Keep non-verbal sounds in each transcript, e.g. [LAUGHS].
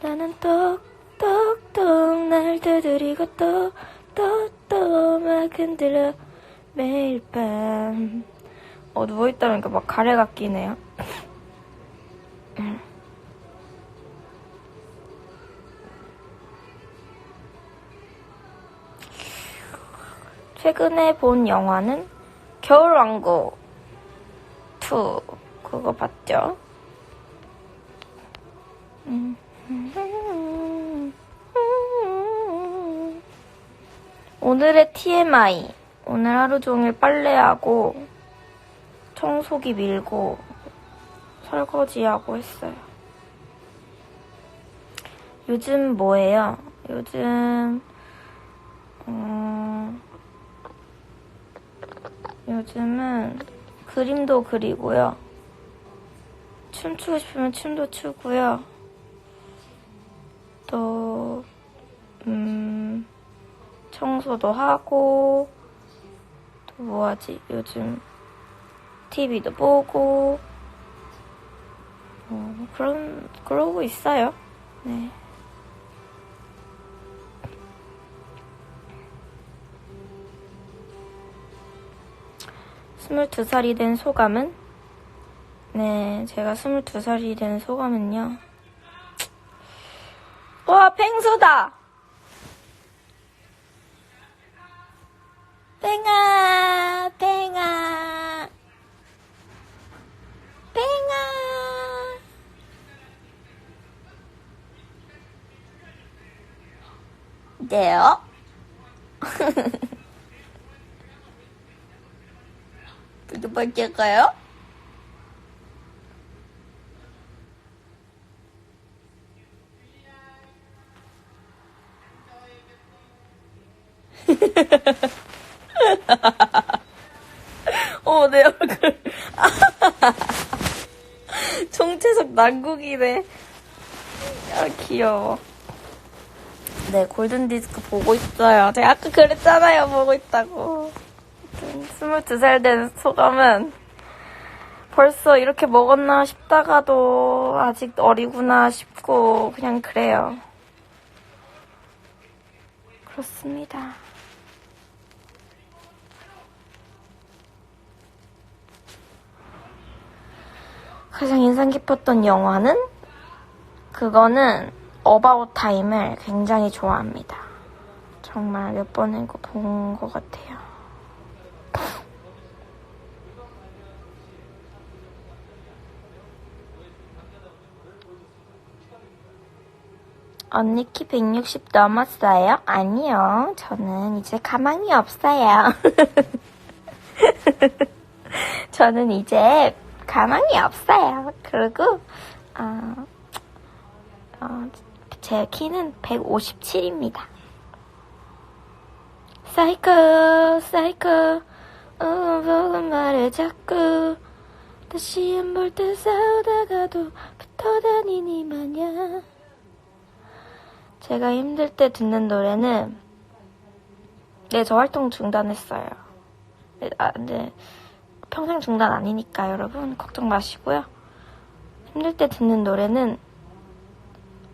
나는 똑똑똑 날 두드리고 또또또막 흔들려 매일 밤 어, 누워있다 보니까 막 가래가 끼네요. [LAUGHS] 최근에 본 영화는 겨울왕국 2 그거 봤죠? 음. 오늘의 TMI 오늘 하루 종일 빨래하고 청소기 밀고 설거지하고 했어요. 요즘 뭐예요? 요즘 어, 요즘은 그림도 그리고요. 춤추고 싶으면 춤도 추고요. 또, 음, 청소도 하고, 또 뭐하지? 요즘 TV도 보고, 어, 그런, 그러고 있어요. 네. 스물두 살이 된 소감은? 네, 제가 스물두 살이 된 소감은요. 와, 펭수다! 뺑아, 뺑아, 뺑아. 네요? [LAUGHS] 두 번째 가요? 어, 내 얼굴. 총체적 난국이네. 아, 귀여워. 네, 골든디스크 보고 있어요. 제가 아까 그랬잖아요, 보고 있다고. 22살 된 소감은 벌써 이렇게 먹었나 싶다가도 아직 어리구나 싶고 그냥 그래요. 그렇습니다. 가장 인상 깊었던 영화는 그거는 어바웃 타임을 굉장히 좋아합니다. 정말 몇 번을 본것 같아요. 언니 키 160 넘었어요? 아니요. 저는 이제 가망이 없어요. [LAUGHS] 저는 이제 가망이 없어요. 그리고, 어, 어, 제 키는 157입니다. 사이코, 사이코, 어, 보고 말을 자꾸, 다시 안 볼 때 싸우다가도 붙어 다니니 마냥. 제가 힘들 때 듣는 노래는, 네, 저 활동 중단했어요. 네, 아, 근데, 평생 중단 아니니까 여러분, 걱정 마시고요. 힘들 때 듣는 노래는,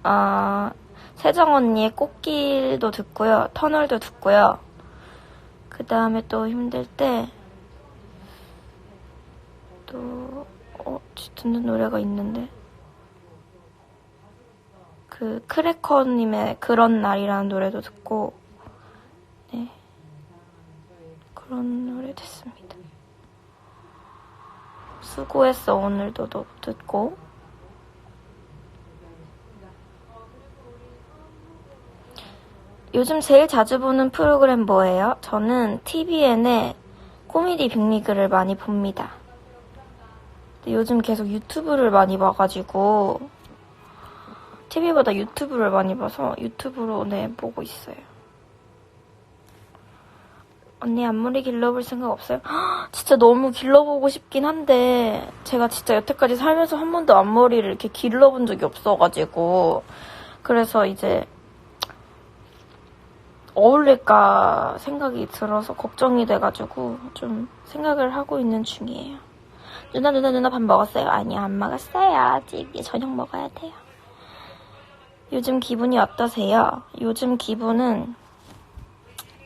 아, 세정 언니의 꽃길도 듣고요. 터널도 듣고요. 그 다음에 또 힘들 때, 또, 어, 듣는 노래가 있는데. 그, 크래커님의 그런 날이라는 노래도 듣고, 네. 그런 노래 듣습니다. 수고했어, 오늘도 도 듣고. 요즘 제일 자주 보는 프로그램 뭐예요? 저는 TVN의 코미디 빅리그를 많이 봅니다. 요즘 계속 유튜브를 많이 봐가지고 TV보다 유튜브를 많이 봐서 유튜브로 네 보고 있어요. 언니 앞머리 길러볼 생각 없어요? 헉, 진짜 너무 길러보고 싶긴 한데 제가 진짜 여태까지 살면서 한 번도 앞머리를 이렇게 길러본 적이 없어가지고 그래서 이제 어울릴까 생각이 들어서 걱정이 돼가지고 좀 생각을 하고 있는 중이에요. 누나 누나 누나 밥 먹었어요? 아니요 안 먹었어요. 아직 저녁 먹어야 돼요. 요즘 기분이 어떠세요? 요즘 기분은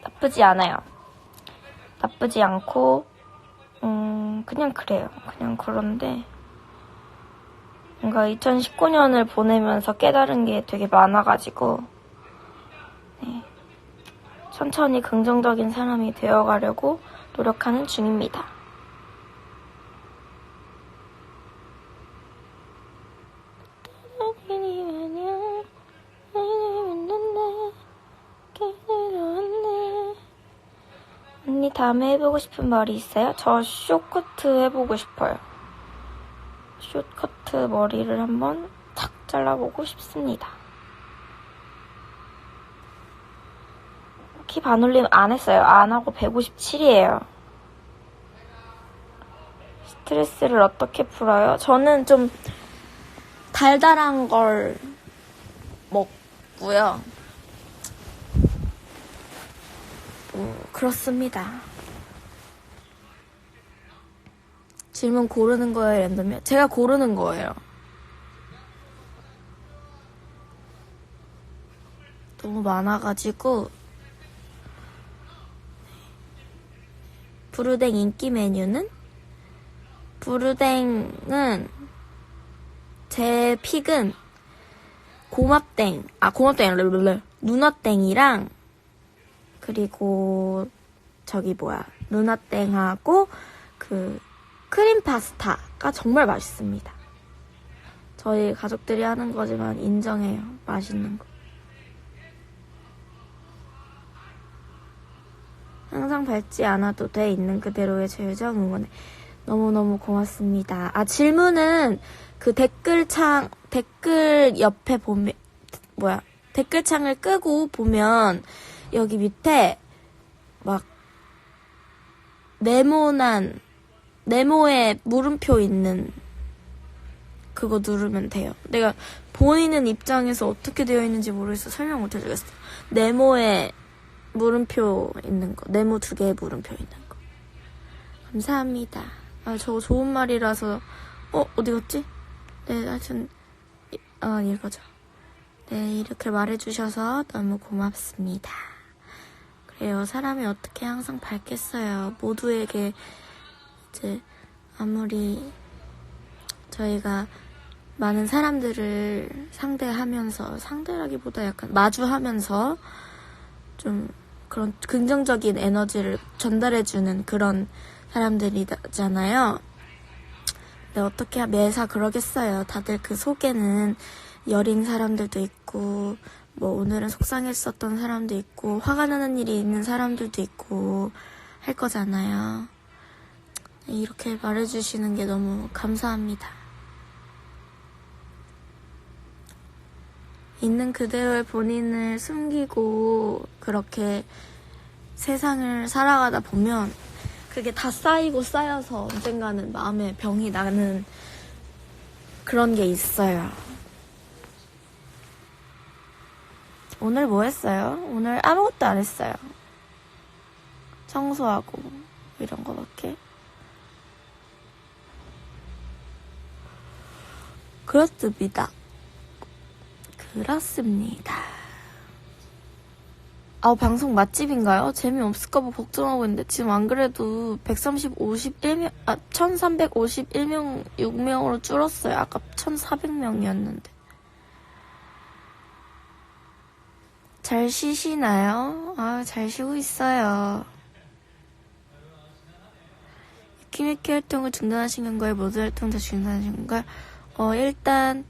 나쁘지 않아요. 나쁘지 않고, 음, 그냥 그래요. 그냥 그런데, 뭔가 2019년을 보내면서 깨달은 게 되게 많아가지고, 네. 천천히 긍정적인 사람이 되어가려고 노력하는 중입니다. 언니 다음에 해보고 싶은 머리 있어요? 저 쇼커트 해보고 싶어요. 쇼커트 머리를 한번 탁 잘라보고 싶습니다. 키 반올림 안 했어요. 안 하고 157이에요. 스트레스를 어떻게 풀어요? 저는 좀 달달한 걸 먹고요. 음, 그렇습니다. 질문 고르는 거예요, 랜덤이요? 제가 고르는 거예요. 너무 많아가지고. 부르댕 인기 메뉴는? 부르댕은 제 픽은 고맙땡. 아 고맙땡 르르르. 누나땡이랑 그리고 저기 뭐야? 누나땡하고 그 크림 파스타가 정말 맛있습니다. 저희 가족들이 하는 거지만 인정해요. 맛있는 거. 항상 밟지 않아도 돼 있는 그대로의 제 유정 응원해. 너무너무 고맙습니다. 아, 질문은 그 댓글창, 댓글 옆에 보면, 뭐야, 댓글창을 끄고 보면 여기 밑에 막 네모난, 네모에 물음표 있는 그거 누르면 돼요. 내가 본인은 입장에서 어떻게 되어 있는지 모르겠어. 설명 못 해주겠어. 네모에 물음표 있는 거. 네모 두 개의 물음표 있는 거. 감사합니다. 아, 저거 좋은 말이라서, 어, 어디 갔지? 네, 하여튼, 이- 아, 이거죠. 네, 이렇게 말해주셔서 너무 고맙습니다. 그래요. 사람이 어떻게 항상 밝겠어요. 모두에게, 이제, 아무리, 저희가 많은 사람들을 상대하면서, 상대라기보다 약간 마주하면서, 좀 그런 긍정적인 에너지를 전달해주는 그런 사람들이잖아요. 근데 어떻게 매사 그러겠어요. 다들 그 속에는 여린 사람들도 있고, 뭐 오늘은 속상했었던 사람도 있고, 화가 나는 일이 있는 사람들도 있고, 할 거잖아요. 이렇게 말해주시는 게 너무 감사합니다. 있는 그대로의 본인을 숨기고 그렇게 세상을 살아가다 보면 그게 다 쌓이고 쌓여서 언젠가는 마음에 병이 나는 그런 게 있어요. 오늘 뭐 했어요? 오늘 아무것도 안 했어요. 청소하고 이런 거밖에. 그렇습니다. 그렇습니다. 아, 방송 맛집인가요? 재미없을까봐 걱정하고 있는데, 지금 안 그래도 130, 51명, 아, 1351명, 6명으로 줄었어요. 아까 1400명이었는데. 잘 쉬시나요? 아, 잘 쉬고 있어요. 키미키 활동을 중단하신 건가요? 모두 활동 다 중단하신 건가요? 어, 일단,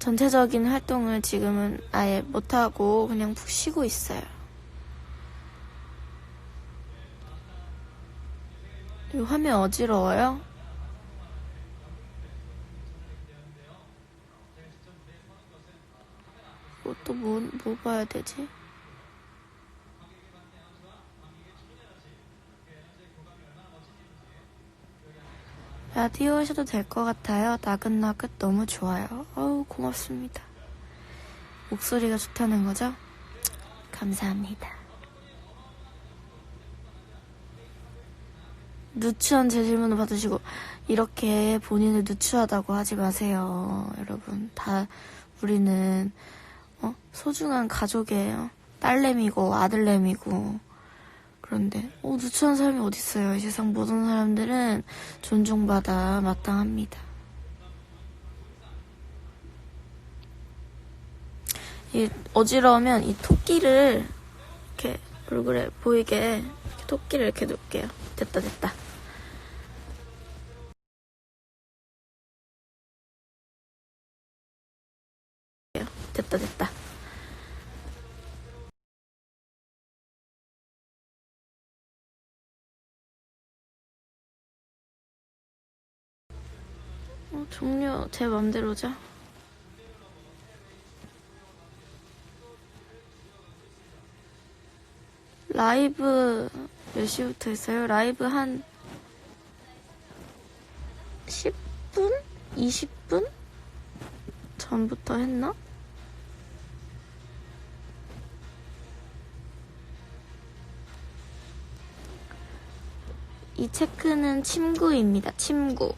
전체적인 활동을 지금은 아예 못하고 그냥 푹 쉬고 있어요. 이 화면 어지러워요? 뭐, 또 뭐, 뭐 봐야 되지? 라디오 하셔도 될 것 같아요. 나긋나긋 너무 좋아요. 어우, 고맙습니다. 목소리가 좋다는 거죠? 감사합니다. 누추한 제 질문을 받으시고, 이렇게 본인을 누추하다고 하지 마세요. 여러분, 다 우리는 어? 소중한 가족이에요. 딸내미고 아들내미고 그런데 어, 누추한 사람이 어딨어요. 이 세상 모든 사람들은 존중받아 마땅합니다. 이 어지러우면 이 토끼를 이렇게 얼굴에 보이게 이렇게 토끼를 이렇게 놓을게요. 됐다 됐다. 됐다 됐다. 종료 제 맘대로죠. 라이브 몇 시부터 했어요? 라이브 한 10분? 20분? 전부터 했나? 이 체크는 침구입니다. 침구.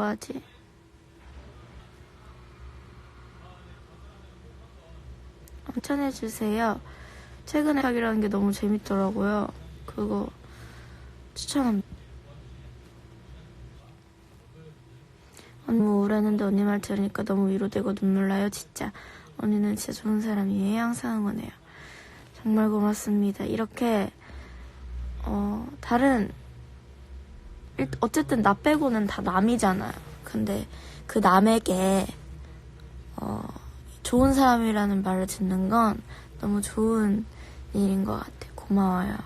또 뭐하지? 추천해주세요. 최근에 하기라는 게 너무 재밌더라고요. 그거 추천합니다. 언니 우울했는데 언니 말 들으니까 너무 위로되고 눈물 나요, 진짜. 언니는 진짜 좋은 사람이에요. 항상 응원해요. 정말 고맙습니다. 이렇게, 어, 다른, 일- 어쨌든 나 빼고는 다 남이잖아요. 근데 그 남에게, 어, 좋은 사람이라는 말을 듣는 건 너무 좋은 일인 것 같아. 고마워요.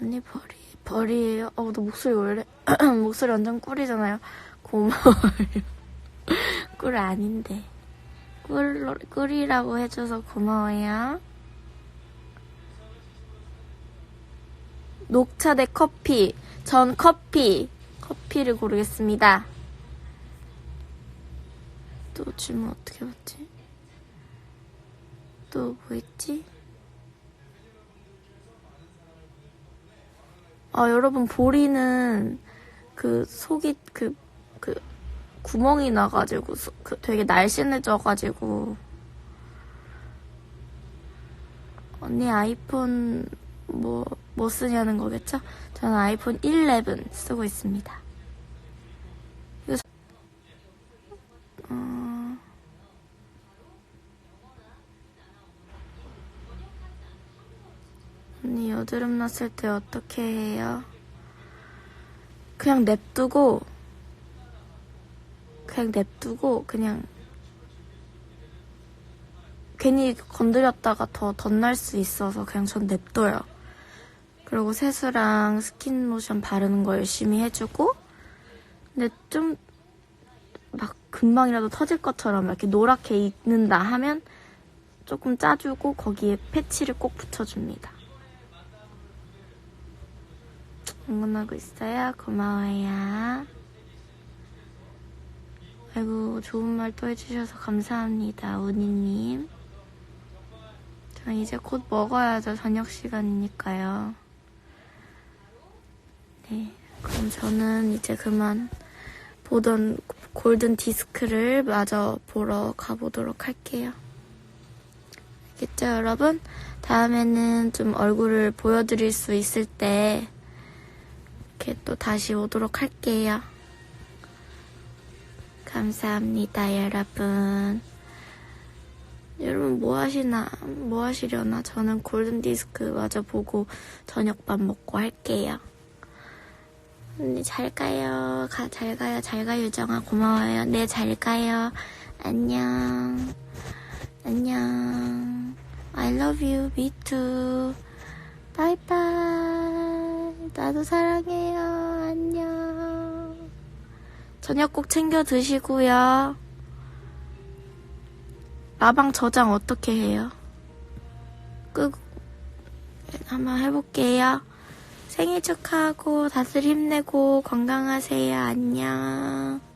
언니 벌이 벌이에요. 어, 너 목소리 원래 [CLEARS THROAT] 목소리 완전 꿀이잖아요. 고마워요. [LAUGHS] 꿀 아닌데 꿀 꿀이라고 해줘서 고마워요. 녹차 대 커피. 전 커피. 커피를 고르겠습니다. 또 질문 어떻게 받지? 또뭐 있지? 아, 여러분, 보리는 그 속이 그, 그 구멍이 나가지고 소- 그 되게 날씬해져가지고 언니 아이폰 뭐, 뭐 쓰냐는 거겠죠? 저는 아이폰 11 쓰고 있습니다. 사- 어... 언니 여드름 났을 때 어떻게 해요? 그냥 냅두고 그냥 냅두고 그냥 괜히 건드렸다가 더 덧날 수 있어서 그냥 전 냅둬요. 그리고 세수랑 스킨 로션 바르는 거 열심히 해주고 근데 좀 막 금방이라도 터질 것처럼 이렇게 노랗게 익는다 하면 조금 짜주고 거기에 패치를 꼭 붙여줍니다. 응원하고 있어요. 고마워요. 아이고, 좋은 말 또 해주셔서 감사합니다. 우니님. 저 이제 곧 먹어야죠. 저녁 시간이니까요. 네. 그럼 저는 이제 그만 보던 골든 디스크를 마저 보러 가보도록 할게요. 알겠죠, 여러분? 다음에는 좀 얼굴을 보여드릴 수 있을 때 이렇게 또 다시 오도록 할게요. 감사합니다, 여러분. 여러분 뭐 하시나, 뭐 하시려나? 저는 골든 디스크 마저 보고 저녁밥 먹고 할게요. 언니 잘 가요. 가, 잘 가요. 잘 가요, 유정아. 고마워요. 네, 잘 가요. 안녕. 안녕. I love you. Me too. 바이바이. 나도 사랑해요. 저녁 꼭 챙겨 드시고요. 라방 저장 어떻게 해요? 끄, 한번 해볼게요. 생일 축하하고 다들 힘내고 건강하세요. 안녕.